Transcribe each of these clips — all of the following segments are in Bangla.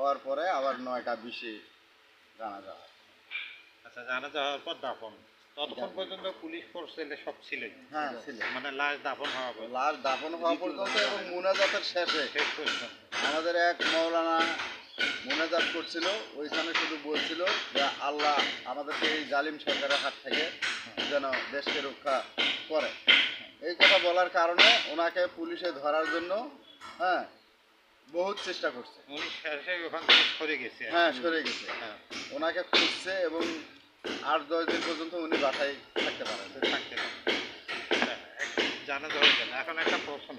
হওয়ার পরে আবার নয়টা বিশে জানা যায় আচ্ছা জানা যাওয়ার পর দাফন। ততক্ষণ পর্যন্ত পুলিশ ফোর্স সব ছিলই। হ্যাঁ ছিল। মানে লাশ দাফন হওয়া লাশ দাফন হওয়া পর্যন্ত এবং মুনাজাতের শেষে। শেষ পর্যন্ত। আমাদের এক মৌলানা মোনাজাত করছিল ওইখানে শুধু বলছিল যে আল্লাহ আমাদেরকে এই জালিম সরকারের হাত থেকে যেন দেশকে রক্ষা করে। এই কথা বলার কারণে ওনাকে পুলিশে ধরার জন্য হ্যাঁ বহুত চেষ্টা করছে। উনি শেষে ওখান থেকে সরে গেছে হ্যাঁ সরে গেছে। হ্যাঁ। ওনাকে খুঁজছে এবং আট দশ দিন পর্যন্ত উনি বাসায় থাকতে পারেন। থাকতে পারে। আচ্ছা, জানা যাবে কেন এখন একটা প্রশ্ন।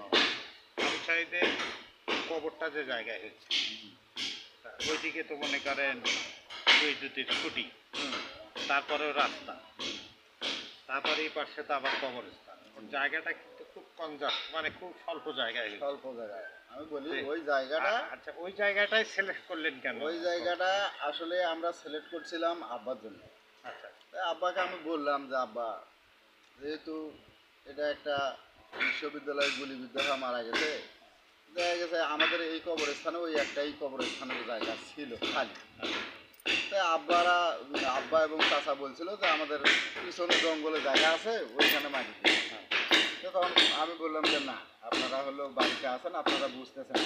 আবু সাইদের কবরটা যে জায়গায় হচ্ছে ওইদিকে তো মনে করেন বৈদ্যুতিক খুঁটি। হুম। তারপরেও রাস্তা। তারপরে এই পাশে তো আবার কবরস্থান। জায়গাটা কিন্তু খুব কনজাস্ট মানে খুব স্বল্প জায়গায় হয়েছে। স্বল্প জায়গায়। আমি বলি ওই জায়গাটা আচ্ছা ওই জায়গাটাই সিলেক্ট করলেন কেন? ওই জায়গাটা আসলে আমরা সিলেক্ট করছিলাম আব্বার জন্য। আচ্ছা। তাই আব্বাকে আমি বললাম যে আব্বা যেহেতু এটা একটা বিশ্ববিদ্যালয়ের গুলিবিদ্ধ হয়ে মারা গেছে দেখা গেছে আমাদের এই কবরস্থানে ওই একটাই কবরস্থানের জায়গা ছিল খালি। তাই আব্বারা আব্বা এবং চাচা বলছিল যে আমাদের পিছনে জঙ্গলে জায়গা আছে ওইখানে মাটি। তো তখন আমি বললাম যে, না, আপনারা হলো বাড়িতে আছেন, আপনারা বুঝতেছেন।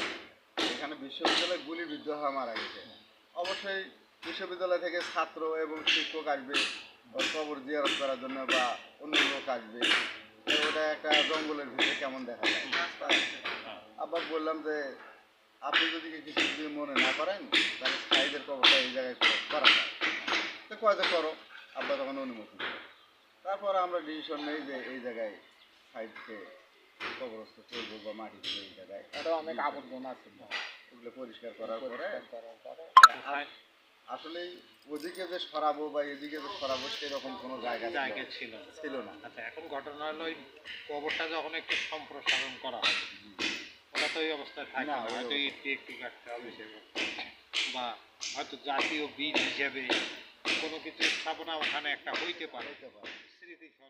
এখানে বিশ্ববিদ্যালয়ে গুলিবিদ্ধ হওয়া মারা গেছে। অবশ্যই বিশ্ববিদ্যালয় থেকে ছাত্র এবং শিক্ষক আসবে কবর জিয়ারত করার জন্য বা অন্য লোক আসবে। ওটা একটা জঙ্গলের ভিতরে কেমন দেখা যায়। আবার বললাম যে, আপনি যদি কিছু যদি মনে না করেন, তাহলে সাইডের কবরটা এই জায়গায় করে- যায়। তো কয়তো করো আব্বা তখন অনুমতি তারপর আমরা ডিসিশন নেই যে এই জায়গায় সাইডকে কবরস্থ করব বা মাটি দেবো এই জায়গায় এটা অনেক আবর্জনা ছিল ওগুলো পরিষ্কার করার পরে পরে আসলে ওদিকে যে সরাবো বা এদিকে যে সরাবো সেরকম কোনো জায়গা জায়গা ছিল ছিল না। আচ্ছা এখন ঘটনা হলো ওই কবরটা যখন একটু সম্প্রসারণ করা হবে ওটা তো এই অবস্থায় থাকে না, হয়তো একটু একটু কাটতে হবে বা হয়তো জাতীয় বীজ হিসেবে কোনো কিছু স্থাপনা ওখানে একটা হইতে পারে। স্মৃতিস্বরূপ